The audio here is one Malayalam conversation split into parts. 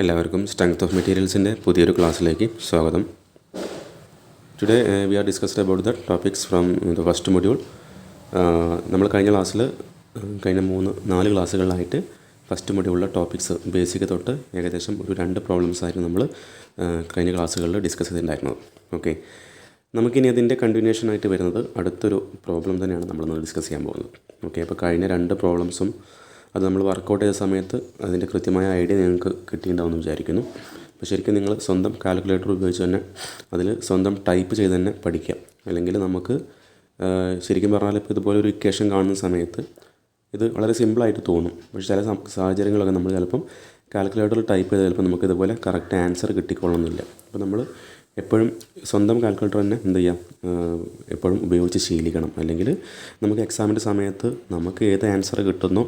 എല്ലാവർക്കും സ്ട്രെങ്ത് ഓഫ് മെറ്റീരിയൽസിന്റെ പുതിയൊരു ക്ലാസ്സിലേക്ക് സ്വാഗതം. Today we are discussed about the topics from the first module നമ്മൾ കഴിഞ്ഞ ക്ലാസ്സിൽ കഴിഞ്ഞ മൂന്ന് നാല് ക്ലാസ്സുകളിലായിട്ട് ഫസ്റ്റ് മൊഡ്യൂളിലെ ടോപ്പിക്സ് ബേസിക് തൊട്ട് ഏകദേശം ഒരു രണ്ട് പ്രോബ്ലംസ് ആയിരുന്നു നമ്മൾ കഴിഞ്ഞ ക്ലാസ്സുകളിൽ ഡിസ്കസ് ചെയ്തിട്ടുണ്ടായിരുന്നത്. ഓക്കെ നമുക്കിനി അതിന്റെ കണ്ടിന്യൂഷൻ ആയിട്ട് വരുന്നത് അടുത്തൊരു പ്രോബ്ലം തന്നെയാണ് നമ്മളിന്ന് ഡിസ്കസ് ചെയ്യാൻ പോകുന്നത്. ഓക്കെ അപ്പോൾ കഴിഞ്ഞ രണ്ട് പ്രോബ്ലംസും അത് നമ്മൾ വർക്കൗട്ട് ചെയ്ത സമയത്ത് അതിന്റെ കൃത്യമായ ഐഡിയ നിങ്ങൾക്ക് കിട്ടിയിട്ടുണ്ടാവുമെന്ന് വിചാരിക്കുന്നു. അപ്പോൾ ശരിക്കും നിങ്ങൾ സ്വന്തം കാൽക്കുലേറ്റർ ഉപയോഗിച്ച് തന്നെ അതിൽ സ്വന്തം ടൈപ്പ് ചെയ്ത് തന്നെ പഠിക്കാം അല്ലെങ്കിൽ നമുക്ക് ശരിക്കും പറഞ്ഞാൽ ഇപ്പോൾ ഇതുപോലെ ഒരു ഇക്വേഷൻ കാണുന്ന സമയത്ത് ഇത് വളരെ സിമ്പിളായിട്ട് തോന്നും. പക്ഷേ ചില സാഹചര്യങ്ങളൊക്കെ നമ്മൾ ചിലപ്പം കാൽക്കുലേറ്ററിൽ ടൈപ്പ് ചെയ്ത് ചിലപ്പോൾ നമുക്ക് ഇതുപോലെ കറക്റ്റ് ആൻസർ കിട്ടിക്കൊള്ളണമെന്നില്ല. അപ്പോൾ നമ്മൾ എപ്പോഴും സ്വന്തം കാൽക്കുലേറ്റർ തന്നെ എന്ത് ചെയ്യാം? എപ്പോഴും ഉപയോഗിച്ച് ശീലിക്കണം. അല്ലെങ്കിൽ നമുക്ക് എക്സാമിന്റെ സമയത്ത് നമുക്ക് ഏത് ആൻസർ കിട്ടുന്നോ?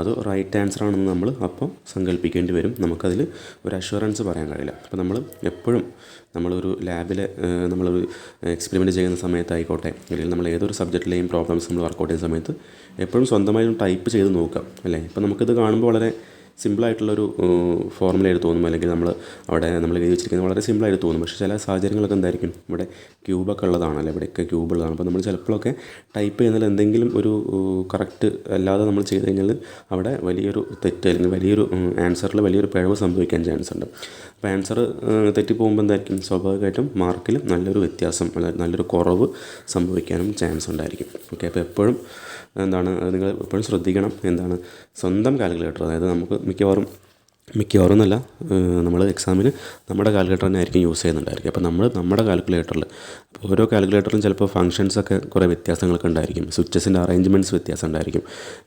അത് റൈറ്റ് ആൻസർ ആണെന്ന് നമ്മൾ അപ്പം സങ്കല്പിക്കേണ്ടി വരും. നമുക്കതിൽ ഒരു അഷുറൻസ് പറയാൻ കഴിയില്ല. അപ്പോൾ നമ്മൾ എപ്പോഴും നമ്മളൊരു ലാബിൽ നമ്മളൊരു എക്സ്പെരിമെന്റ് ചെയ്യുന്ന സമയത്തായിക്കോട്ടെ അല്ലെങ്കിൽ നമ്മൾ ഏതൊരു സബ്ജക്റ്റിലെയും പ്രോബ്ലംസ് നമ്മൾ വർക്കൗട്ട് ചെയ്യുന്ന സമയത്ത് എപ്പോഴും സ്വന്തമായിട്ട് ടൈപ്പ് ചെയ്ത് നോക്കാം അല്ലേ? ഇപ്പോൾ നമുക്കിത് കാണുമ്പോൾ വളരെ സിമ്പിളായിട്ടുള്ളൊരു ഫോർമുലയായിട്ട് തോന്നും. അല്ലെങ്കിൽ നമ്മൾ അവിടെ നമ്മൾ എഴുതി വെച്ചിരിക്കുന്നത് വളരെ സിമ്പിളായിട്ട് തോന്നും. പക്ഷേ ചില സാഹചര്യങ്ങളൊക്കെ എന്തായിരിക്കും? ഇവിടെ ക്യൂബൊക്കെ ഉള്ളതാണല്ലോ? ഇവിടെയൊക്കെ ക്യൂബ് ഉള്ളതാണ്. അപ്പോൾ നമ്മൾ ചിലപ്പോഴൊക്കെ ടൈപ്പ് ചെയ്യുന്നതിൽ എന്തെങ്കിലും ഒരു കറക്റ്റ് അല്ലാതെ നമ്മൾ ചെയ്ത് കഴിഞ്ഞാൽ അവിടെ വലിയൊരു തെറ്റ് അല്ലെങ്കിൽ വലിയൊരു ആൻസറിൽ വലിയൊരു പിഴവ് സംഭവിക്കാൻ ചാൻസ് ഉണ്ട്. അപ്പോൾ ആൻസർ തെറ്റിപ്പോകുമ്പോൾ എന്തായിരിക്കും? സ്വാഭാവികമായിട്ടും മാർക്കിലും നല്ലൊരു വ്യത്യാസം നല്ലൊരു കുറവ് സംഭവിക്കാനും ചാൻസ് ഉണ്ടായിരിക്കും. ഓക്കെ അപ്പോൾ എപ്പോഴും എന്താണ് നിങ്ങൾ എപ്പോഴും ശ്രദ്ധിക്കണം എന്താണ് സ്വന്തം കാൽക്കുലേറ്റർ. അതായത് നമുക്ക് മിക്കവാറും മിക്കവാറും എന്നല്ല നമ്മൾ എക്സാമിന് നമ്മുടെ കാൽക്കുലേറ്റർ തന്നെ ആയിരിക്കും യൂസ് ചെയ്യുന്നുണ്ടായിരിക്കും. അപ്പോൾ നമ്മൾ നമ്മുടെ കാൽക്കുലേറ്ററിൽ ഓരോ കാൽക്കുലേറ്ററിലും ചിലപ്പോൾ ഫംഗ്ഷൻസൊക്കെ കുറേ വ്യത്യാസങ്ങളൊക്കെ ഉണ്ടായിരിക്കും. സ്വിച്ചസിന്റെ അറേഞ്ച്മെന്റ്സ് വ്യത്യാസം ഉണ്ടായിരിക്കും.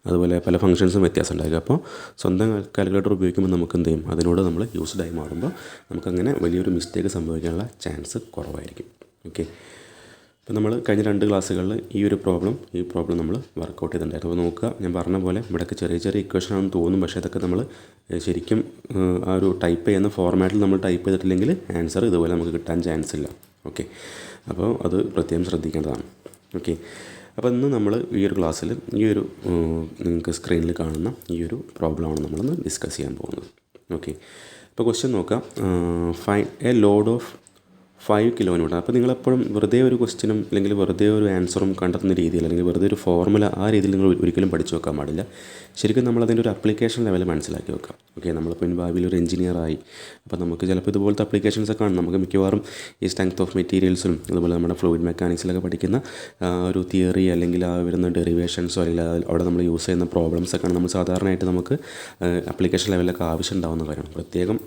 അതുപോലെ പല ഫംഗ്ഷൻസും വ്യത്യാസം ഉണ്ടായിരിക്കും. അപ്പോൾ സ്വന്തം കാൽക്കുലേറ്റർ ഉപയോഗിക്കുമ്പോൾ നമുക്ക് എന്ത് ചെയ്യും? അതിനോട് നമ്മൾ യൂസ്ഡായി മാറുമ്പോൾ നമുക്കങ്ങനെ വലിയൊരു മിസ്റ്റേക്ക് സംഭവിക്കാനുള്ള ചാൻസ് കുറവായിരിക്കും. ഓക്കെ അപ്പോൾ നമ്മൾ കഴിഞ്ഞ രണ്ട് ക്ലാസ്സുകളിൽ ഈ ഒരു പ്രോബ്ലം ഈ പ്രോബ്ലം നമ്മൾ വർക്കൗട്ട് ചെയ്തിട്ടുണ്ടായിരുന്നു. അപ്പോൾ നോക്കുക ഞാൻ പറഞ്ഞ പോലെ ഇവിടെയൊക്കെ ചെറിയ ചെറിയ ഇക്വേഷൻ ആണെന്ന് തോന്നും. പക്ഷേ ഇതൊക്കെ നമ്മൾ ശരിക്കും ആ ഒരു ടൈപ്പ് ചെയ്യുന്ന ഫോർമാറ്റിൽ നമ്മൾ ടൈപ്പ് ചെയ്തിട്ടില്ലെങ്കിൽ ആൻസർ ഇതുപോലെ നമുക്ക് കിട്ടാൻ ചാൻസ് ഇല്ല. ഓക്കെ അപ്പോൾ അത് പ്രത്യേകം ശ്രദ്ധിക്കേണ്ടതാണ്. ഓക്കെ അപ്പോൾ ഇന്ന് നമ്മൾ ഈ ഒരു ക്ലാസ്സിൽ ഈ ഒരു നിങ്ങൾക്ക് സ്ക്രീനിൽ കാണുന്ന ഈ ഒരു പ്രോബ്ലമാണ് നമ്മളിന്ന് ഡിസ്കസ് ചെയ്യാൻ പോകുന്നത്. ഓക്കെ അപ്പോൾ ക്വസ്റ്റ്യൻ നോക്കാം. Fine a load of five kilo newton അപ്പോൾ നിങ്ങളെപ്പോഴും വെറുതെ ഒരു ക്വസ്റ്റിനും അല്ലെങ്കിൽ വെറുതെ ഒരു ആൻസറും കണ്ടെത്തുന്ന രീതിയിൽ അല്ലെങ്കിൽ വെറുതെ ഒരു ഫോർമുല ആ രീതിയിൽ നിങ്ങൾ ഒരിക്കലും പഠിച്ചു വെക്കാൻ പാടില്ല. ശരിക്കും നമ്മൾ അതിന്റെ ഒരു അപ്ലിക്കേഷൻ ലെവൽ മനസ്സിലാക്കി വെക്കാം. ഓക്കെ നമ്മളിപ്പോൾ ഭാവിയിൽ ഒരു എഞ്ചിനീയറായി അപ്പോൾ നമുക്ക് ചിലപ്പോൾ ഇതുപോലത്തെ അപ്ലിക്കേഷൻസ് ഒക്കെ ആണ് നമുക്ക് മിക്കവാറും ഈ സ്ട്രെങ്ത് ഓഫ് മെറ്റീരിയൽസും അതുപോലെ നമ്മുടെ ഫ്ലൂയിഡ് മെക്കാനിക്സിലൊക്കെ പഠിക്കുന്ന ഒരു തിയറി അല്ലെങ്കിൽ ആ വരുന്ന ഡെറിവേഷൻസോ അല്ലെങ്കിൽ അവിടെ നമ്മൾ യൂസ് ചെയ്യുന്ന പ്രോബ്ലംസ് ഒക്കെയാണ് നമ്മൾ സാധാരണയായിട്ട് നമുക്ക് അപ്ലിക്കേഷൻ ലെവലിലൊക്കെ ആവശ്യം ഉണ്ടാകുന്ന കാര്യമാണ്. പ്രത്യേകം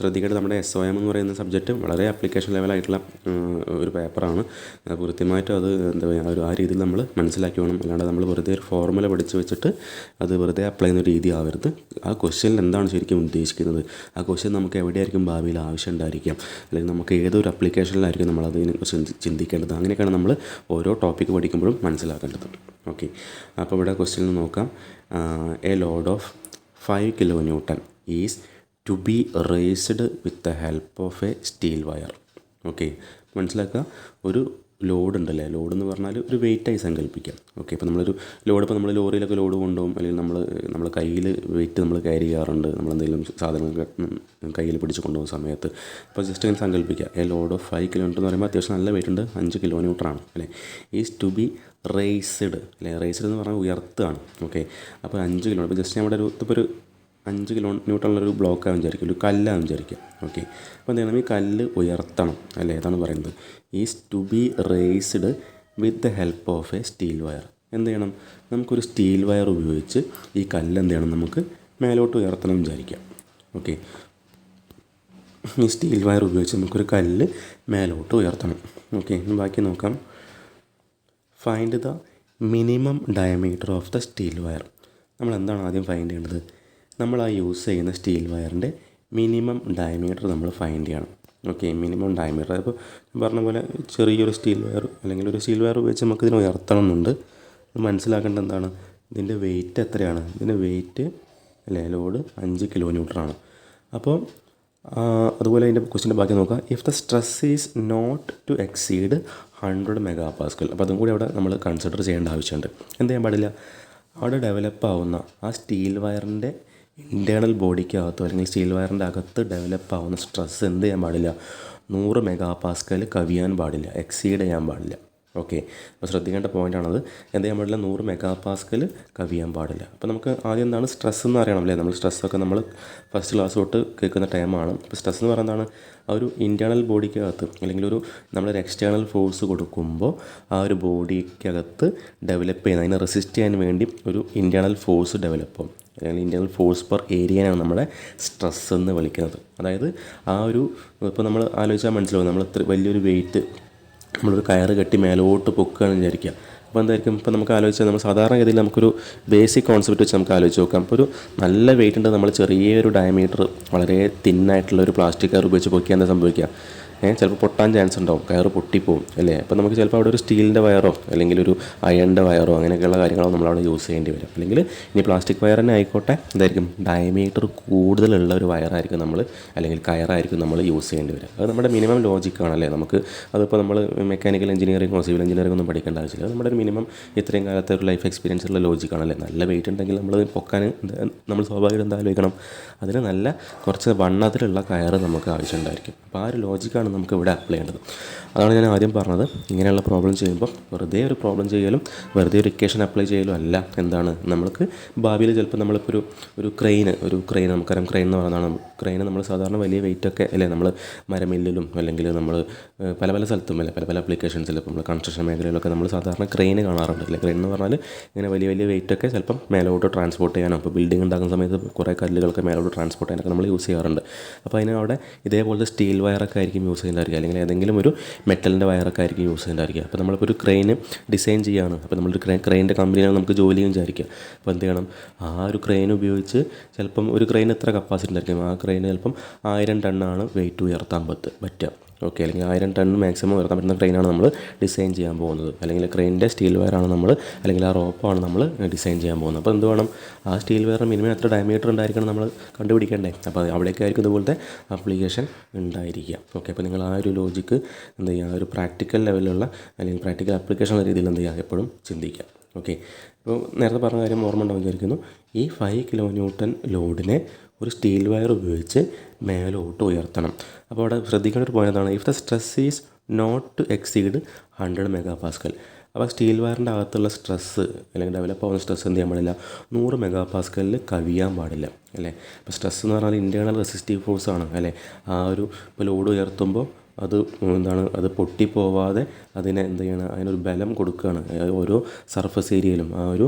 ശ്രദ്ധിക്കേണ്ടത് നമ്മുടെ എസ് ഒ എം എന്ന് പറയുന്ന സബ്ജക്റ്റ് വളരെ അപ്ലിക്കേഷൻ ലെവലായിട്ടുള്ള ഉം, ഒരു പേപ്പറാണ്. കൃത്യമായിട്ട് അത് എന്താ പറയുക ഒരു ആ രീതിയിൽ നമ്മൾ മനസ്സിലാക്കി വേണം അല്ലാണ്ട് നമ്മൾ വെറുതെ ഒരു ഫോർമുല പഠിച്ച് വെച്ചിട്ട് അത് വെറുതെ അപ്ലൈ ചെയ്യുന്ന രീതി ആവരുത്. ആ ക്വസ്റ്റ്യനിൽ എന്താണ് ശരിക്കും ഉദ്ദേശിക്കുന്നത്? ആ ക്വസ്റ്റ്യൻ നമുക്ക് എവിടെയായിരിക്കും ഭാവിയിൽ ആവശ്യം ഉണ്ടായിരിക്കാം അല്ലെങ്കിൽ നമുക്ക് ഏതൊരു അപ്ലിക്കേഷനിലായിരിക്കും നമ്മൾ ചിന്തി- ചിന്തിക്കേണ്ടത്? അങ്ങനെയൊക്കെയാണ് നമ്മൾ ഓരോ ടോപ്പിക്ക് പഠിക്കുമ്പോഴും മനസ്സിലാക്കേണ്ടത്. ഓക്കെ അപ്പോൾ ഇവിടെ ക്വസ്റ്റ്യൻ നോക്കാം. A load of five kilo newton is to be raised with the help of a steel wire okay. മനസ്സിലാക്കുക? ഒരു ലോഡ് ഉണ്ടല്ലേ? ലോഡ് എന്ന് പറഞ്ഞാൽ ഒരു വെയിറ്റായി സങ്കല്പിക്കാം ഓക്കെ. ഇപ്പോൾ നമ്മളൊരു ലോഡ് ഇപ്പോൾ നമ്മൾ ലോറിയിലൊക്കെ ലോഡ് കൊണ്ടുപോകും. അല്ലെങ്കിൽ നമ്മൾ നമ്മൾ കയ്യിൽ വെയിറ്റ് നമ്മൾ ക്യാരി ചെയ്യാറുണ്ട്. നമ്മൾ എന്തെങ്കിലും സാധനങ്ങൾ കയ്യിൽ പിടിച്ച് കൊണ്ടുപോകുന്ന സമയത്ത്. അപ്പോൾ ജസ്റ്റ് ഇങ്ങനെ സങ്കല്പിക്കുക a load of five kilometre എന്ന് പറയുമ്പോൾ അത്യാവശ്യം നല്ല വെയിറ്റ് ഉണ്ട്. അഞ്ച് കിലോമീറ്ററാണ് അല്ലേ? ഈസ് ടു ബി റേസ്ഡ് അല്ലേ? റേസ്ഡ് എന്ന് പറഞ്ഞാൽ ഉയർത്തുകയാണ്. ഓക്കെ. അപ്പോൾ അഞ്ച് കിലോമീറ്റർ ജസ്റ്റ് നമ്മുടെ ഒരു ഇപ്പോൾ ഒരു അഞ്ച് കിലോ ന്യൂട്ടണുള്ളൊരു ബ്ലോക്കാകും വിചാരിക്കുക ഒരു കല്ലാണ് വിചാരിക്കുക. ഓക്കെ അപ്പോൾ എന്താണ് ഈ കല്ല് ഉയർത്തണം അല്ലേ? ഏതാണ് പറയുന്നത്. Is to be raised with the help of a steel wire എന്ത് ചെയ്യണം? നമുക്കൊരു സ്റ്റീൽ വയർ ഉപയോഗിച്ച് ഈ കല്ല് എന്ത് ചെയ്യണം? നമുക്ക് മേലോട്ട് ഉയർത്തണം വിചാരിക്കാം ഓക്കെ ഈ സ്റ്റീൽ വയർ ഉപയോഗിച്ച് നമുക്കൊരു കല്ല് മേലോട്ട് ഉയർത്തണം. ഓക്കെ ബാക്കി നോക്കാം. Find the minimum diameter of the steel wire നമ്മൾ എന്താണ് ആദ്യം ഫൈൻഡ് ചെയ്യേണ്ടത്? നമ്മൾ ആ യൂസ് ചെയ്യുന്ന സ്റ്റീൽ വയറിന്റെ മിനിമം ഡയമീറ്റർ നമ്മൾ ഫൈൻഡ് ചെയ്യണം. ഓക്കെ മിനിമം ഡയമീറ്റർ അപ്പോൾ പറഞ്ഞ പോലെ ചെറിയൊരു സ്റ്റീൽ വയർ അല്ലെങ്കിൽ ഒരു സ്റ്റീൽ വയർ ഉപയോഗിച്ച് നമുക്ക് ഇതിനെ ഉയർത്തണം എന്നുണ്ട് മനസ്സിലാക്കേണ്ടത് എന്താണ്? ഇതിന്റെ വെയിറ്റ് എത്രയാണ്? ഇതിന്റെ വെയിറ്റ് അല്ലേ? ലോഡ് അഞ്ച് കിലോ ന്യൂട്ടറാണ് അപ്പോൾ അതുപോലെ അതിന്റെ ക്വസ്റ്റിന്റെ ബാക്കി നോക്കാം. If the stress is not to exceed hundred mega pascal അപ്പോൾ അതും കൂടി അവിടെ നമ്മൾ കൺസിഡർ ചെയ്യേണ്ട ആവശ്യമുണ്ട്. എന്ത് ചെയ്യാൻ പാടില്ല? അവിടെ ഡെവലപ്പ് ആവുന്ന ആ സ്റ്റീൽ വയറിന്റെ ഇന്റേർണൽ ബോഡിക്കകത്തോ അല്ലെങ്കിൽ സ്റ്റീൽ വയറിന്റെ അകത്ത് ഡെവലപ്പ് ആവുന്ന സ്ട്രെസ് എന്ത് ചെയ്യാൻ പാടില്ല? നൂറ് മെഗാ പാസ്കൽ കവിയാൻ പാടില്ല എക്സീഡ് ചെയ്യാൻ പാടില്ല. ഓക്കെ. അപ്പോൾ ശ്രദ്ധിക്കേണ്ട പോയിന്റാണത് എന്ത് ചെയ്യാൻ പാടില്ല? നൂറ് മെഗാ പാസ്കൽ കവിയാൻ പാടില്ല. അപ്പോൾ നമുക്ക് ആദ്യം എന്താണ് സ്ട്രെസ് എന്ന് അറിയണം അല്ലേ നമ്മൾ സ്ട്രെസ്സൊക്കെ നമ്മൾ ഫസ്റ്റ് ക്ലാസ് തൊട്ട് കേൾക്കുന്ന ടൈമാണ് അപ്പോൾ സ്ട്രെസ് എന്ന് പറയുന്നതാണ് ആ ഒരു ഇന്റേർണൽ ബോഡിക്കകത്ത് അല്ലെങ്കിൽ ഒരു നമ്മളൊരു എക്സ്റ്റേണൽ ഫോഴ്സ് കൊടുക്കുമ്പോൾ ആ ഒരു ബോഡിക്കകത്ത് ഡെവലപ്പ് ചെയ്യുന്ന അതിനെ റെസിസ്റ്റ് ചെയ്യാൻ വേണ്ടി ഒരു ഇന്റേർണൽ ഫോഴ്സ് ഡെവലപ്പ് ആവും. അല്ലെങ്കിൽ ഇന്റേർണൽ ഫോഴ്സ് പെർ ഏരിയനാണ് നമ്മുടെ സ്ട്രെസ് എന്ന് വിളിക്കുന്നത്. അതായത് ആ ഒരു ഇപ്പോൾ നമ്മൾ ആലോചിച്ചാൽ മനസ്സിലാവും നമ്മൾ ഇത്ര വലിയൊരു വെയിറ്റ് നമ്മളൊരു കയറ് കെട്ടി മേലോട്ട് പൊക്കുകയാണെന്ന് വിചാരിക്കുക അപ്പോൾ എന്തായിരിക്കും? ഇപ്പോൾ നമുക്ക് ആലോചിച്ചാൽ നമ്മൾ സാധാരണഗതിയിൽ നമുക്കൊരു ബേസിക് കോൺസെപ്റ്റ് വെച്ച് നമുക്ക് ആലോചിച്ച് നോക്കാം. ഒരു നല്ല വെയിറ്റ് ഉണ്ട് നമ്മൾ ചെറിയൊരു ഡയമീറ്റർ വളരെ തിന്നായിട്ടുള്ള ഒരു പ്ലാസ്റ്റിക് കയർ ഉപയോഗിച്ച് പൊക്കിയാൽ എന്താ സംഭവിക്കുക ചിലപ്പോൾ പൊട്ടാൻ ചാൻസ് ഉണ്ടാവും. കയറ് പൊട്ടിപ്പോവും അല്ലേ? അപ്പോൾ നമുക്ക് ചിലപ്പോൾ അവിടെ ഒരു സ്റ്റീലിന്റെ വയറോ അല്ലെങ്കിൽ ഒരു അയണിന്റെ വയറോ അങ്ങനെയൊക്കെയുള്ള കാര്യങ്ങളോ നമ്മളവിടെ യൂസ് ചെയ്യേണ്ടി വരും. അല്ലെങ്കിൽ ഇനി പ്ലാസ്റ്റിക് വയർ തന്നെ ആയിക്കോട്ടെ എന്തായിരിക്കും? ഡയമീറ്റർ കൂടുതലുള്ള ഒരു വയറായിരിക്കും നമ്മൾ അല്ലെങ്കിൽ കയറായിരിക്കും നമ്മൾ യൂസ് ചെയ്യേണ്ടി വരും. അത് നമ്മുടെ മിനിമം ലോജിക്കാണ് അല്ലേ? നമുക്ക് അതിപ്പോൾ നമ്മൾ മെക്കാനിക്കൽ എഞ്ചിനീയറിംഗോ സിവിൽ എഞ്ചിനീയറിംഗ് ഒന്നും പഠിക്കേണ്ട ആവശ്യമില്ല. നമ്മുടെ ഒരു മിനിമം ഇത്രയും കാലത്തെ ഒരു ലൈഫ് എക്സ്പീരിയൻസ് ഉള്ള ലോജിക്കാണല്ലേ നല്ല വെയിറ്റ് ഉണ്ടെങ്കിൽ നമ്മൾ പൊക്കാൻ നമ്മൾ സ്വാഭാവികം എന്താ ആലോചിക്കണം? അതിന് നല്ല കുറച്ച് വണ്ണത്തിലുള്ള കയറ് നമുക്ക് ആവശ്യമുണ്ടായിരിക്കും. അപ്പോൾ ആ ഒരു ലോജിക്കാണ് നമുക്ക് ഇവിടെ അപ്ലൈ ചെയ്യേണ്ടത്. അതാണ് ഞാൻ ആദ്യം പറഞ്ഞത്. ഇങ്ങനെയുള്ള പ്രോബ്ലം ചെയ്യുമ്പോൾ വെറുതെ ഒരു പ്രോബ്ലം ചെയ്യലും വെറുതെ ഒരു ഇക്വേഷൻ അപ്ലൈ ചെയ്യലും അല്ല. എന്താണ്? നമ്മൾക്ക് ഭാവിയിൽ ചിലപ്പോൾ നമ്മളിപ്പോൾ ഒരു ഒരു ക്രെയിന് ഒരു ക്രെയിൻ നമുക്കറിയാം ക്രെയിൻ എന്ന് പറയുന്നതാണ് ക്രെയിന് നമ്മൾ സാധാരണ വലിയ വെയിറ്റ് ഒക്കെ അല്ലേ? നമ്മൾ മരമില്ലിലും അല്ലെങ്കിൽ നമ്മൾ പല പല സ്ഥലത്തും അല്ലേ? പല പല അപ്ലിക്കേഷൻസിൽ ഇപ്പോൾ നമ്മൾ കൺസ്ട്രക്ഷൻ മേഖലയിലൊക്കെ നമ്മൾ സാധാരണ ക്രെയിന് കാണാറുണ്ട് അല്ലേ? ക്രെയിൻ എന്ന് പറഞ്ഞാൽ ഇങ്ങനെ വലിയ വലിയ വെയിറ്റ് ഒക്കെ ചിലപ്പം മേലോട്ട് ട്രാൻസ്പോർട്ട് ചെയ്യാനോ ഇപ്പോൾ ബിൽഡിംഗ് ഉണ്ടാക്കുന്ന സമയത്ത് കുറേ കല്ലുകളൊക്കെ മേലോട്ട് ട്രാൻസ്പോർട്ട് ചെയ്യാനൊക്കെ നമ്മൾ യൂസ് ചെയ്യാറുണ്ട്. അപ്പോൾ അതിന് അവിടെ ഇതേപോലത്തെ സ്റ്റീൽ വയറൊക്കെ ആയിരിക്കും യൂസ് ചെയ്യുന്നതായിരിക്കും. അല്ലെങ്കിൽ ഏതെങ്കിലും ഒരു മെറ്റലിന്റെ വയറൊക്കെ ആയിരിക്കും യൂസ് ചെയ്യുന്നതായിരിക്കും അപ്പോൾ നമ്മളിപ്പോൾ ഒരു ക്രെയിൻ ഡിസൈൻ ചെയ്യുകയാണ്. അപ്പോൾ നമ്മളൊരു ക്രെയിൻ ക്രെയിന്റെ കമ്പനിയാണ് നമുക്ക് ജോലി വിചാരിക്കുക. അപ്പോൾ എന്ത് ചെയ്യണം? ആ ഒരു ക്രെയിൻ ഉപയോഗിച്ച് ചിലപ്പം ഒരു ക്രെയിൻ എത്ര കപ്പാസിറ്റി ഉണ്ടായിരിക്കും? ആ ക്രെയിൻ ചിലപ്പം ആയിരം ടണ്ണാണ് വെയിറ്റ് ഉയർത്താൻ പറ്റുക പറ്റുക. ഓക്കെ? അല്ലെങ്കിൽ ആയിരം ടൺ മാക്സിമം ഉയർത്താൻ പറ്റുന്ന ക്രെയിനാണ് നമ്മൾ ഡിസൈൻ ചെയ്യാൻ പോകുന്നത്. അല്ലെങ്കിൽ ക്രെയിനിന്റെ സ്റ്റീൽ വയറാണ് നമ്മൾ അല്ലെങ്കിൽ ആ റോപ്പാണ് നമ്മൾ ഡിസൈൻ ചെയ്യാൻ പോകുന്നത്. അപ്പോൾ എന്ത് വേണം? ആ സ്റ്റീൽ വെയർ മിനിമം എത്ര ഡയമീറ്റർ ഉണ്ടായിരിക്കണം നമ്മൾ കണ്ടുപിടിക്കണ്ടേ? അപ്പോൾ അവിടേക്കായിരിക്കും ഇതുപോലത്തെ ആപ്ലിക്കേഷൻ ഉണ്ടായിരിക്കുക. ഓക്കെ? അപ്പോൾ നിങ്ങൾ ആ ഒരു ലോജിക്ക് എന്ത് ചെയ്യുക? ഒരു പ്രാക്ടിക്കൽ ലെവലിലുള്ള അല്ലെങ്കിൽ പ്രാക്ടിക്കൽ അപ്ലിക്കേഷൻ ഉള്ള രീതിയിൽ എന്ത് ചെയ്യുക? എപ്പോഴും ചിന്തിക്കുക. ഓക്കെ ഇപ്പോൾ നേരത്തെ പറഞ്ഞ കാര്യം ഓർമ്മ ഉണ്ടാവും വിചാരിക്കുന്നു. ഈ ഫൈവ് കിലോ ന്യൂട്ടൺ ലോഡിനെ ഒരു സ്റ്റീൽ വയർ ഉപയോഗിച്ച് മേലോട്ട് ഉയർത്തണം. അപ്പോൾ അവിടെ ശ്രദ്ധിക്കേണ്ട ഒരു പോയിന്റ് എന്താണ് if the stress is not to exceed hundred mega pascal അപ്പോൾ സ്റ്റീൽ വയറിന്റെ അകത്തുള്ള സ്ട്രെസ്സ് അല്ലെങ്കിൽ ഡെവലപ്പ് ആവുന്ന സ്ട്രെസ് എന്ത് ചെയ്യാൻ പാടില്ല? നൂറ് മെഗാ പാസ്കലിൽ കവിയാൻ പാടില്ല. അല്ലേ? അപ്പോൾ സ്ട്രെസ് എന്ന് പറഞ്ഞാൽ ഇന്റേർണൽ റെസിസ്റ്റീവ് ഫോഴ്സ് ആണ്. അല്ലേ? ആ ഒരു ഇപ്പോൾ ലോഡ് ഉയർത്തുമ്പോൾ അത് എന്താണ് അത് പൊട്ടിപ്പോവാതെ അതിനെ എന്ത് ചെയ്യണം അതിനൊരു ബലം കൊടുക്കുകയാണ്. ഓരോ സർഫസ് ഏരിയയിലും ആ ഒരു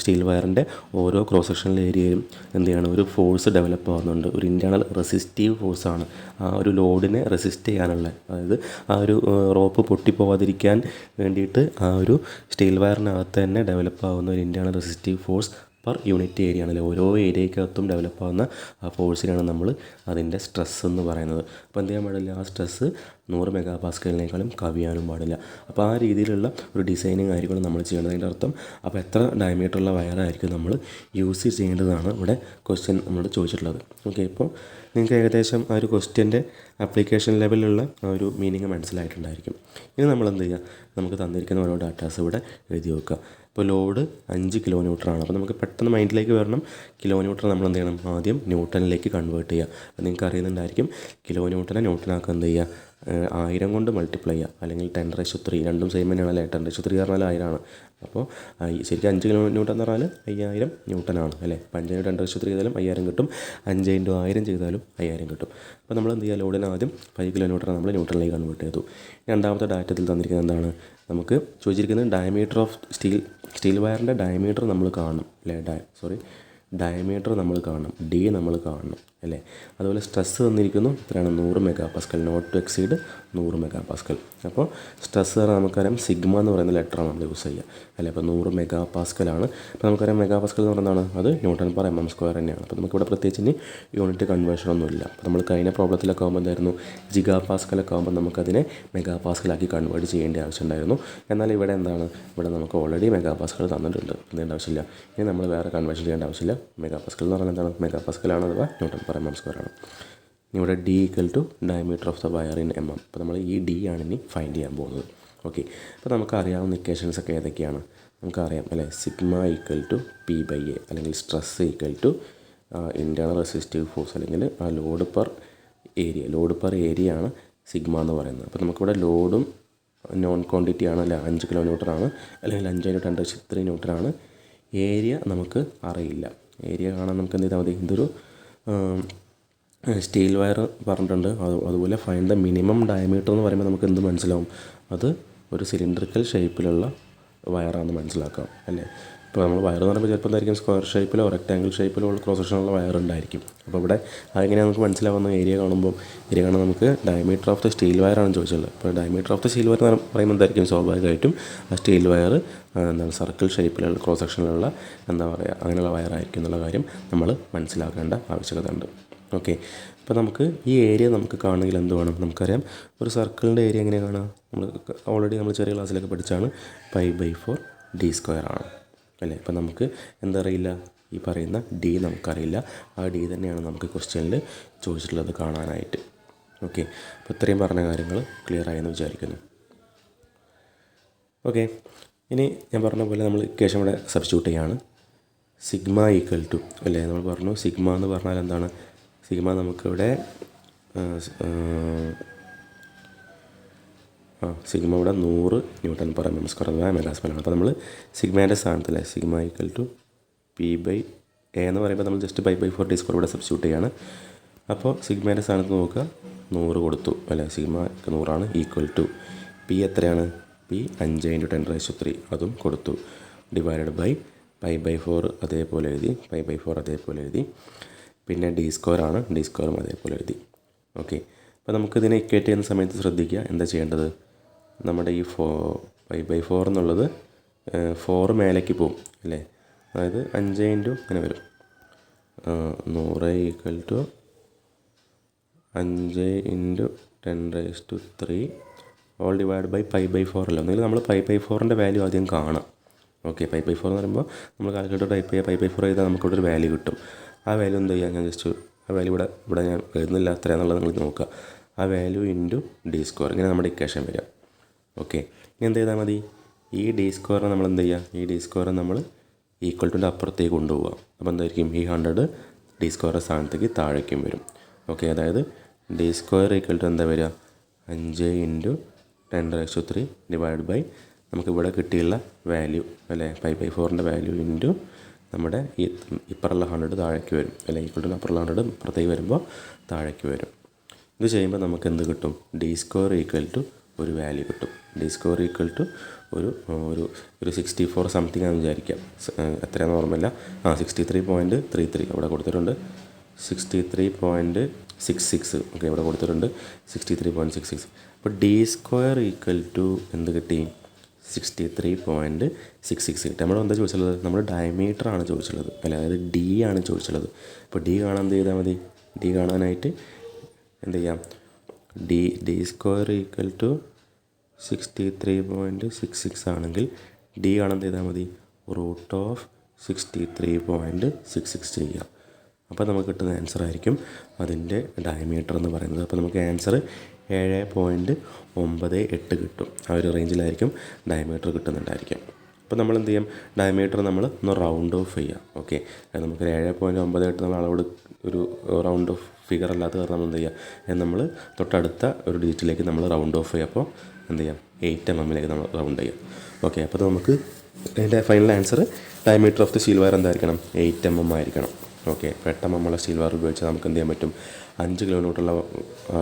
സ്റ്റീൽ വയറിന്റെ ഓരോ ക്രോസ് സെക്ഷണൽ ഏരിയയിലും എന്ത് ചെയ്യണം ഒരു ഫോഴ്സ് ഡെവലപ്പ് ആവുന്നുണ്ട്. ഒരു ഇന്റേർണൽ റെസിസ്റ്റീവ് ഫോഴ്സാണ് ആ ഒരു ലോഡിനെ റെസിസ്റ്റ് ചെയ്യാനുള്ള അതായത് ആ ഒരു റോപ്പ് പൊട്ടിപ്പോവാതിരിക്കാൻ വേണ്ടിയിട്ട് ആ ഒരു സ്റ്റീൽ വയറിനകത്ത് തന്നെ ഡെവലപ്പ് ആവുന്ന ഒരു internal resistive force per unit area ആണല്ലേ? ഓരോ ഏരിയക്കകത്തും ഡെവലപ്പ് ആവുന്ന ആ ഫോഴ്സിനാണ് നമ്മൾ അതിന്റെ സ്ട്രെസ് എന്ന് പറയുന്നത്. അപ്പോൾ എന്ത് ചെയ്യാൻ പാടില്ല? ആ സ്ട്രെസ് നൂറ് മെഗാ പാസ്കലിനേക്കാളും കവിയാനും പാടില്ല. അപ്പോൾ ആ രീതിയിലുള്ള ഒരു ഡിസൈനിങ് ആയിരിക്കണം നമ്മൾ ചെയ്യേണ്ടത്. അതിന്റെ അർത്ഥം അപ്പോൾ എത്ര ഡയമീറ്ററുള്ള വയറായിരിക്കും നമ്മൾ യൂസ് ചെയ്യേണ്ടതാണ് ഇവിടെ ക്വസ്റ്റ്യൻ നമ്മളോട് ചോദിച്ചിട്ടുള്ളത്. ഓക്കെ ഇപ്പോൾ നിങ്ങൾക്ക് ഏകദേശം ആ ഒരു ക്വസ്റ്റ്യന്റെ ആപ്ലിക്കേഷൻ ലെവലിലുള്ള ആ ഒരു മീനിങ് മനസ്സിലായിട്ടുണ്ടായിരിക്കും. ഇനി നമ്മൾ എന്ത് ചെയ്യുക? നമുക്ക് തന്നിരിക്കുന്ന ഓരോ ഡാറ്റാസ് ഇവിടെ എഴുതി വെക്കുക. ഇപ്പോൾ ലോഡ് അഞ്ച് കിലോ ന്യൂട്ടറാണ് അപ്പോൾ നമുക്ക് പെട്ടെന്ന് മൈൻഡിലേക്ക് വരണം. കിലോ ന്യൂട്ടർ നമ്മൾ എന്ത് ചെയ്യണം? ആദ്യം ന്യൂട്ടനിലേക്ക് കൺവേർട്ട് ചെയ്യുക. അപ്പോൾ നിങ്ങൾക്ക് അറിയുന്നുണ്ടായിരിക്കും കിലോ ന്യൂട്ടനെ ന്യൂട്ടനാക്കുക എന്ത് ചെയ്യുക? ആയിരം കൊണ്ട് മൾട്ടിപ്ലൈ ചെയ്യുക. അല്ലെങ്കിൽ ടെൻ റേഷു ത്രീ രണ്ടും സെയിം തന്നെയാണ് അല്ലേ ടെൻ റേഷു ത്രീ പറഞ്ഞാൽ ആയിരമാണ് അപ്പോൾ ശരിക്കും അഞ്ച് കിലോ ന്യൂട്ടൺ എന്ന് പറഞ്ഞാൽ അയ്യായിരം ന്യൂട്ടനാണ് അല്ലേ? അപ്പോൾ അഞ്ച് ടെൻ റേഷു ത്രീ ചെയ്താലും അയ്യായിരം കിട്ടും. അഞ്ച് ഇന്റു ആയിരം ചെയ്താലും അയ്യായിരം കിട്ടും. അപ്പോൾ നമ്മൾ എന്ത് ചെയ്യുക? ലോഡിന് ആദ്യം ഫൈവ് കിലോ ന്യൂട്ടൺ നമ്മൾ ന്യൂട്ടണിലേക്ക് കൺവേർട്ട് ചെയ്തു. രണ്ടാമത്തെ ഡാറ്റത്തിൽ തന്നിരിക്കുന്നത് എന്താണ്? നമുക്ക് ചോദിച്ചിരിക്കുന്നത് ഡയമീറ്റർ ഓഫ് സ്റ്റീൽ സ്റ്റീൽ വയറിന്റെ ഡയമീറ്റർ നമ്മൾ കാണണം അല്ലേ? ഡയ സോറി ഡയമീറ്റർ നമ്മൾ കാണണം. ഡി നമ്മൾ കാണണം. അല്ലേ? അതുപോലെ സ്ട്രെസ് തന്നിരിക്കുന്നു. എത്രയാണ് നൂറ് mega pascal not to exceed നൂറ് മെഗാ പാസ്കൽ അപ്പോൾ സ്ട്രെസ് പറഞ്ഞാൽ നമുക്കറിയാം സിഗ്മ എന്ന് പറയുന്ന ലെറ്ററാണ് നമ്മൾ യൂസ് ചെയ്യുക. അല്ലേ? അപ്പോൾ നൂറ് മെഗാ പാസ്കലാണ് അപ്പോൾ നമുക്കറിയാം മെഗാ പാസ്കൽ എന്ന് പറയുന്നതാണ് അത് newton per M M square തന്നെയാണ്. അപ്പോൾ നമുക്കിവിടെ പ്രത്യേകിച്ച് ഇനി യൂണിറ്റ് കൺവേർഷൻ ഒന്നുമില്ല അപ്പോൾ നമ്മൾ കഴിഞ്ഞ പ്രോബ്ലത്തിലൊക്കെ ആകുമ്പോൾ എന്തായിരുന്നു? ജിഗാ പാസ്കലൊക്കെ ആകുമ്പോൾ നമുക്കതിനെ മെഗാ പാസ്കലാക്കി കൺവേർട്ട് ചെയ്യേണ്ട ആവശ്യമുണ്ടായിരുന്നു എന്നാൽ ഇവിടെ എന്താണ്? ഇവിടെ നമുക്ക് ഓൾറെഡി മെഗാ പാസ്കൽ തന്നിട്ടുണ്ട്. എന്തേണ്ട ആവശ്യമില്ല. ഇനി നമ്മൾ വേറെ കൺവേർഷൻ ചെയ്യേണ്ട ആവശ്യമില്ല. മെഗാ പാസ്കൽ എന്ന് പറഞ്ഞാൽ എന്താണ്? മെഗാ പാസ്കലാണ് അഥവാ newton per M M square ആണ് ഇവിടെ D equal to diameter of the wire in M M അപ്പോൾ നമ്മൾ ഈ ഡി ആണ് ഇനി ഫൈൻഡ് ചെയ്യാൻ പോകുന്നത്. ഓക്കെ അപ്പോൾ നമുക്കറിയാവുന്ന ഇക്വേഷൻസ് ഒക്കെ ഏതൊക്കെയാണ്? നമുക്കറിയാം അല്ലേ? Sigma equal to P by A അല്ലെങ്കിൽ stress equal to internal resistive force അല്ലെങ്കിൽ ആ load per area load per area ആണ് സിഗ്മ എന്ന് പറയുന്നത്. അപ്പോൾ നമുക്കിവിടെ ലോഡും നോൺ ക്വാണ്ടിറ്റി ആണ് അല്ലെ? അഞ്ച് കിലോ ന്യൂട്ടറാണ് അല്ലെങ്കിൽ അഞ്ച് ഇന്റു രണ്ട് ത്രീ ന്യൂട്ടറാണ് ഏരിയ നമുക്ക് അറിയില്ല. ഏരിയ കാണാൻ നമുക്ക് എന്ത് ചെയ്താൽ മതി? ഇതൊരു സ്റ്റീൽ വയർ പറഞ്ഞിട്ടുണ്ട്. അത് അതുപോലെ ഫൈൻ ദ മിനിമം ഡയമീറ്റർ എന്ന് പറയുമ്പോൾ നമുക്ക് എന്ത് മനസ്സിലാവും? അത് ഒരു സിലിണ്ടറിക്കൽ ഷേപ്പിലുള്ള വയറാണെന്ന് മനസ്സിലാക്കാം അല്ലേ? ഇപ്പോൾ നമ്മൾ വയർ എന്ന് പറയുമ്പോൾ ചിലപ്പോൾ എന്തായിരിക്കും സ്ക്വയർ ഷേപ്പിലോ റെക്റ്റാങ്കിൾ ഷേപ്പിലോ ഉള്ള ക്രോസ് സെക്ഷനുള്ള വയർ ഉണ്ടായിരിക്കും അപ്പോൾ ഇവിടെ അതെങ്ങനെയാണ് നമുക്ക് മനസ്സിലാവുന്ന ഏരിയ കാണുമ്പോൾ ഏരിയ കാണാൻ നമുക്ക് ഡയമീറ്റർ ഓഫ് ദ സ്റ്റീൽ വയറാണ് ചോദിച്ചുള്ളത് അപ്പോൾ diameter of the steel wire എന്ന് പറയുമ്പോൾ എന്തായിരിക്കും? സ്വാഭാവികമായിട്ടും ആ സ്റ്റീൽ വയർ എന്താണ് സർക്കിൾ ഷേപ്പിലുള്ള ക്രോസ് സെക്ഷനിലുള്ള എന്താ പറയുക അങ്ങനെയുള്ള വയറായിരിക്കും എന്നുള്ള കാര്യം നമ്മൾ മനസ്സിലാക്കേണ്ട ആവശ്യകത ഉണ്ട് ഓക്കെ. അപ്പോൾ നമുക്ക് ഈ ഏരിയ നമുക്ക് കാണണമെങ്കിൽ എന്ത് വേണം? നമുക്കറിയാം ഒരു സർക്കിളിന്റെ ഏരിയ എങ്ങനെയാണ് കാണാം നമ്മൾ ഓൾറെഡി നമ്മൾ ചെറിയ ക്ലാസ്സിലൊക്കെ പഠിച്ചാണ് pi by four D square ആണ്. അല്ലേ? ഇപ്പം നമുക്ക് എന്തറിയില്ല? ഈ പറയുന്ന ഡി നമുക്കറിയില്ല. ആ ഡി തന്നെയാണ് നമുക്ക് ക്വസ്റ്റ്യനിൽ ചോദിച്ചിട്ടുള്ളത് കാണാനായിട്ട്. ഓക്കെ അപ്പോൾ ഇത്രയും പറഞ്ഞ കാര്യങ്ങൾ ക്ലിയർ ആയെന്ന് വിചാരിക്കുന്നു. ഓക്കെ ഇനി ഞാൻ പറഞ്ഞ പോലെ നമ്മൾ ഇക്വേഷൻ ഇവിടെ സബ്സ്റ്റിറ്റ്യൂട്ട് ചെയ്യാണ്. സിഗ്മ ഈക്വൽ ടു അല്ലേ? നമ്മൾ പറഞ്ഞു സിഗ്മ എന്ന് പറഞ്ഞാൽ എന്താണ്? സിഗ്മ നമുക്കിവിടെ ആ, സിഗ്മ ഇവിടെ നൂറ് newton per M M square മെഗാസ്മലാണ് അപ്പോൾ നമ്മൾ സിഗ്മേന്റെ സ്ഥാനത്തില്ല? Sigma equal to P by A എന്ന് പറയുമ്പോൾ നമ്മൾ just pi by four D square ഇവിടെ സബ്സ്റ്റിറ്റ്യൂട്ട് ചെയ്യാണ്. അപ്പോൾ സിഗ്മേന്റെ സ്ഥാനത്ത് നോക്കുക. നൂറ് കൊടുത്തു. അല്ലേ? സിഗ്മ നൂറാണ്. ഈക്വൽ ടു പി എത്രയാണ്? പി അഞ്ച് ഇന്റു ടെൻ റൈസ് ത്രീ അതും കൊടുത്തു. Divided by pi by four അതേപോലെ എഴുതി. പൈ ബൈ ഫോർ അതേപോലെ എഴുതി. പിന്നെ ഡി സ്ക്വയർ ആണ്. ഡി സ്ക്വയറും അതേപോലെ എഴുതി. ഓക്കെ. അപ്പോൾ നമുക്കിതിനെ ഇക്വേറ്റ് ചെയ്യുന്ന സമയത്ത് ശ്രദ്ധിക്കുക. എന്താ ചെയ്യേണ്ടത്? നമ്മുടെ ഈ ഫോ ഫൈവ് ബൈ ഫോർ എന്നുള്ളത് ഫോർ മേലേക്ക് പോവും അല്ലേ? അതായത് അഞ്ച് ഇന്റു അങ്ങനെ വരും. നൂറ് ഈക്വൽ ടു അഞ്ച് into ten raise to three all divide by pi by four അല്ല? ഒന്നുകിൽ നമ്മൾ പൈ ബൈ ഫോറിന്റെ വാല്യൂ ആദ്യം കാണാം. ഓക്കെ പൈ ബൈ ഫോർ എന്ന് പറയുമ്പോൾ നമ്മൾ കാൽക്കുലേറ്റർ ടൈപ്പ് ചെയ്യുക പൈ ബൈ ഫോർ ചെയ്താൽ നമുക്കിവിടെ ഒരു വാല്യൂ കിട്ടും. ആ വാല്യൂ എന്ത് ചെയ്യുക ഞാൻ ജസ്റ്റ് ആ വാല്യൂ ഇവിടെ ഇവിടെ ഞാൻ എഴുതുന്നില്ല അത്രയാണെന്നുള്ളത് നിങ്ങൾ നോക്കുക ആ വാല്യൂ ഇന്റു ഡി സ്ക്വയർ ഇങ്ങനെ നമ്മുടെ ഇക്വേഷൻ വരിക. ഓക്കെ. ഇനി എന്ത് ചെയ്താൽ മതി? ഈ ഡി സ്ക്വയറിനെ നമ്മൾ എന്ത് ചെയ്യുക? ഈ ഡി സ്ക്വയറെ നമ്മൾ ഈക്വൽ ടു അപ്പുറത്തേക്ക് കൊണ്ടുപോകുക അപ്പോൾ എന്തായിരിക്കും? ഈ ഹൺഡ്രഡ് ഡി സ്ക്വയറിന്റെ സ്ഥാനത്തേക്ക് താഴേക്കും വരും. ഓക്കെ അതായത് ഡി സ്ക്വയർ ഈക്വൽ ടു എന്താ വരിക? അഞ്ച് into ten raise three divide by നമുക്ക് ഇവിടെ കിട്ടിയുള്ള വാല്യൂ അല്ലേ? ഫൈവ് ബൈ ഫോറിന്റെ വാല്യൂ ഇന്റു നമ്മുടെ ഈ ഇപ്പറുള്ള ഹൺഡ്രഡ് താഴേക്ക് വരും. അല്ലെ? ഈക്വൽ ടു അപ്പറുള്ള ഹൺഡ്രഡ് ഇപ്പുറത്തേക്ക് വരുമ്പോൾ താഴേക്ക് വരും. ഇത് ചെയ്യുമ്പോൾ നമുക്ക് എന്ത് കിട്ടും? ഡി സ്ക്വയർ ഈക്വൽ ടു ഒരു വാല്യൂ കിട്ടും. ഡി സ്ക്വയർ ഈക്വൽ ടു ഒരു ഒരു ഒരു സിക്സ്റ്റി ഫോർ സംതിങ് ആണെന്ന് വിചാരിക്കാം. എത്രയാണെന്ന് ഓർമ്മയില്ല. ആ sixty three point three three അവിടെ കൊടുത്തിട്ടുണ്ട്. Sixty three point six six okay ഇവിടെ കൊടുത്തിട്ടുണ്ട്. Sixty three point six six അപ്പോൾ ഡി സ്ക്വയർ ഈക്വൽ ടു എന്ത് കിട്ടി? Sixty three point six six കിട്ടി. നമ്മൾ എന്താ ചോദിച്ചുള്ളത് നമ്മൾ ഡയമീറ്റർ ആണ് ചോദിച്ചുള്ളത് അല്ല അതായത് ഡി ആണ് ചോദിച്ചുള്ളത് അപ്പോൾ ഡി കാണാൻ എന്ത് ചെയ്താൽ മതി? ഡി കാണാനായിട്ട് എന്ത് ചെയ്യാം? D D square equal to sixty three point six six ആണെങ്കിൽ ഡി ആണെന്ത് ചെയ്താൽ മതി. Root of sixty three point six six ചെയ്യുക. അപ്പോൾ നമുക്ക് കിട്ടുന്ന ആൻസർ ആയിരിക്കും അതിന്റെ ഡയമീറ്റർ എന്ന് പറയുന്നത്. അപ്പോൾ നമുക്ക് ആൻസർ ഏഴ് പോയിന്റ് ഒമ്പത് എട്ട് കിട്ടും. ആ ഒരു റേഞ്ചിലായിരിക്കും ഡയമീറ്റർ കിട്ടുന്നുണ്ടായിരിക്കും. അപ്പോൾ നമ്മൾ എന്ത് ചെയ്യും? ഡയമീറ്റർ നമ്മൾ ഒന്ന് റൗണ്ട് ഓഫ് ചെയ്യാം ഓക്കെ നമുക്ക് ഏഴ് പോയിന്റ് ഒമ്പത് എട്ട് നമ്മൾ അളവ് ഒരു റൗണ്ട് ഓഫ് ഫിഗർ അല്ലാത്ത കാരണം നമ്മൾ എന്ത് ചെയ്യുക? നമ്മൾ തൊട്ടടുത്ത ഒരു ഡിജിറ്റിലേക്ക് നമ്മൾ റൗണ്ട് ഓഫ് ചെയ്യുക. അപ്പോൾ എന്ത് ചെയ്യാം? എയ്റ്റ് എം എമ്മിലേക്ക് നമ്മൾ റൗണ്ട് ചെയ്യാം. ഓക്കെ അപ്പോൾ നമുക്ക് അതിന്റെ final answer diameter of the steel wire എന്തായിരിക്കണം? എയ്റ്റ് എം എം ആയിരിക്കണം. ഓക്കെ എം ഉള്ള സ്റ്റീൽ വയർ ഉപയോഗിച്ച് നമുക്ക് എന്ത് ചെയ്യാൻ പറ്റും? അഞ്ച് കിലോമീറ്ററുള്ള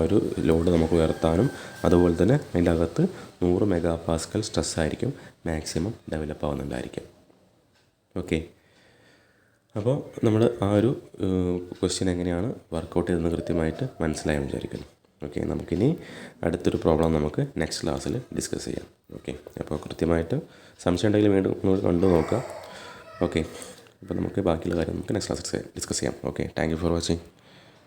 ഒരു ലോഡ് നമുക്ക് ഉയർത്താനും അതുപോലെ തന്നെ അതിന്റെ അകത്ത് നൂറ് മെഗാ പാസ്കൽ സ്ട്രെസ് ആയിരിക്കും. മാക്സിമം ഡെവലപ്പ് ആവുന്നുണ്ടായിരിക്കും. ഓക്കെ അപ്പോൾ നമ്മൾ ആ ഒരു ക്വസ്റ്റ്യൻ എങ്ങനെയാണ് വർക്കൗട്ട് ചെയ്തതെന്ന് കൃത്യമായിട്ട് മനസ്സിലായെന്ന് വിചാരിക്കുന്നു. ഓക്കെ നമുക്കിനി അടുത്തൊരു പ്രോബ്ലം നമുക്ക് നെക്സ്റ്റ് ക്ലാസ്സിൽ ഡിസ്കസ് ചെയ്യാം. ഓക്കെ അപ്പോൾ കൃത്യമായിട്ട് സംശയം ഉണ്ടെങ്കിൽ വീണ്ടും നമ്മൾ കണ്ടു നോക്കാം ഓക്കെ അപ്പോൾ നമുക്ക് ബാക്കിയുള്ള കാര്യം നമുക്ക് നെക്സ്റ്റ് ക്ലാസ്സിൽ ഡിസ്കസ് ചെയ്യാം. Okay thank you for watching